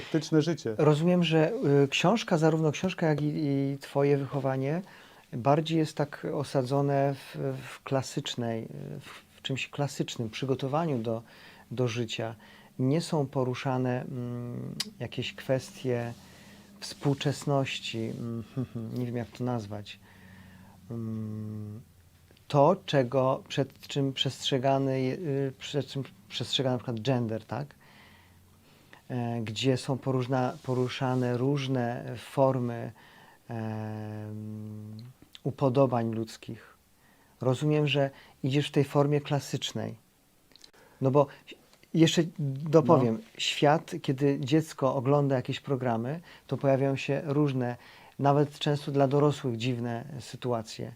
praktyczne życie. Rozumiem, że y, książka, zarówno książka, jak i, i Twoje wychowanie bardziej jest tak osadzone w, w klasycznej, w, czymś klasycznym, przygotowaniu do, do życia. Nie są poruszane mm, jakieś kwestie współczesności, mm, nie wiem jak to nazwać. Mm, To, czego, przed czym przestrzegany, y, przed czym przestrzega na przykład gender, tak? E, gdzie są poróżna, poruszane różne formy em, upodobań ludzkich. Rozumiem, że idziesz w tej formie klasycznej. No bo jeszcze dopowiem, świat, kiedy dziecko ogląda jakieś programy, to pojawiają się różne, nawet często dla dorosłych dziwne sytuacje,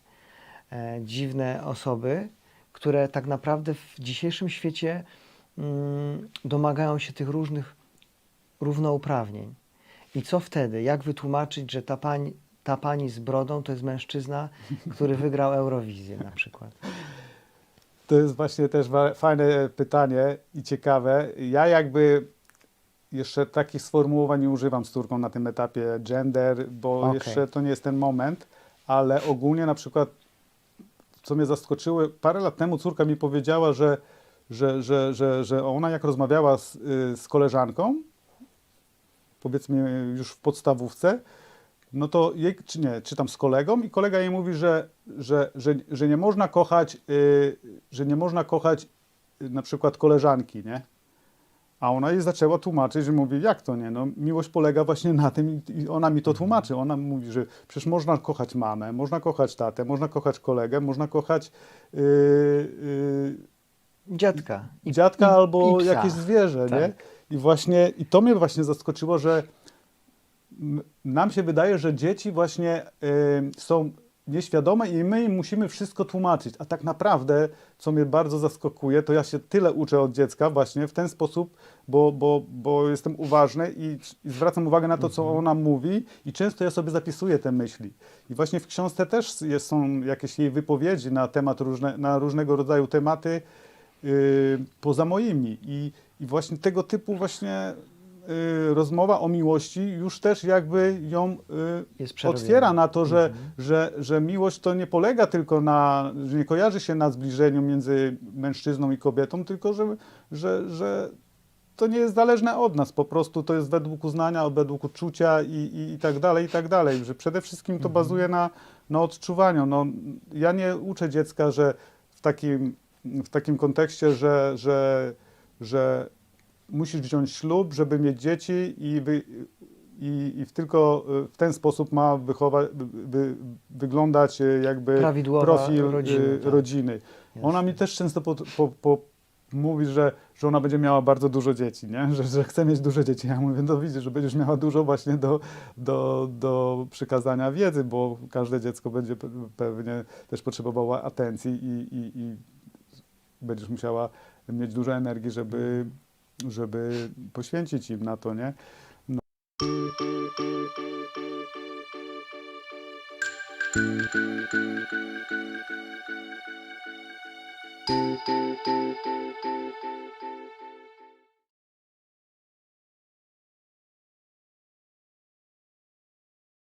e, dziwne osoby, które tak naprawdę w dzisiejszym świecie mm, domagają się tych różnych równouprawnień. I co wtedy? Jak wytłumaczyć, że ta pani, ta pani z brodą to jest mężczyzna, który wygrał Eurowizję na przykład? To jest właśnie też fajne pytanie i ciekawe. Ja jakby jeszcze takich sformułowań nie używam z córką na tym etapie gender, bo Okej. jeszcze to nie jest ten moment, ale ogólnie na przykład, co mnie zaskoczyło, parę lat temu córka mi powiedziała, że, że, że, że, że ona jak rozmawiała z, y, z koleżanką, powiedzmy już w podstawówce, no to jej, czy nie, czy tam z kolegą i kolega jej mówi, że, że, że, że nie można kochać, y, że nie można kochać y, na przykład koleżanki, nie? A ona jej zaczęła tłumaczyć, że mówi, jak to nie? No, miłość polega właśnie na tym i, i ona mi to tłumaczy. Ona mówi, że przecież można kochać mamę, można kochać tatę, można kochać kolegę, można kochać yy, yy, Dziadka. i dziadka albo i jakieś zwierzę, Tak. nie? I właśnie, i to mnie właśnie zaskoczyło, że nam się wydaje, że dzieci właśnie y, są nieświadome i my im musimy wszystko tłumaczyć. A tak naprawdę, co mnie bardzo zaskakuje, to ja się tyle uczę od dziecka właśnie w ten sposób, bo, bo, bo jestem uważny i, i zwracam uwagę na to, co ona mówi i często ja sobie zapisuję te myśli. I właśnie w książce też jest, są jakieś jej wypowiedzi na temat różne, na różnego rodzaju tematy, poza moimi. I, I właśnie tego typu właśnie y, rozmowa o miłości już też jakby ją y, otwiera na to, że, Mhm. że, że miłość to nie polega tylko na, że nie kojarzy się na zbliżeniu między mężczyzną i kobietą, tylko że, że, że to nie jest zależne od nas, po prostu to jest według uznania, według uczucia i, i, i tak dalej, i tak dalej, że przede wszystkim to bazuje na, na odczuwaniu. No, ja nie uczę dziecka, że w takim, w takim kontekście, że, że, że musisz wziąć ślub, żeby mieć dzieci i, wy, i, i w tylko w ten sposób ma wychować, wy, wyglądać y, jakby Prawidłowa profil rodziny, y, tak. rodziny. Ona mi też często po, po, po, mówi, że, że ona będzie miała bardzo dużo dzieci, nie? Że, że chce mieć dużo dzieci. Ja mówię, no widzisz, że będziesz miała dużo właśnie do, do, do przekazania wiedzy, bo każde dziecko będzie pe- pewnie też potrzebowało atencji i, i, i będziesz musiała mieć dużo energii, żeby, żeby poświęcić im na to, nie? No.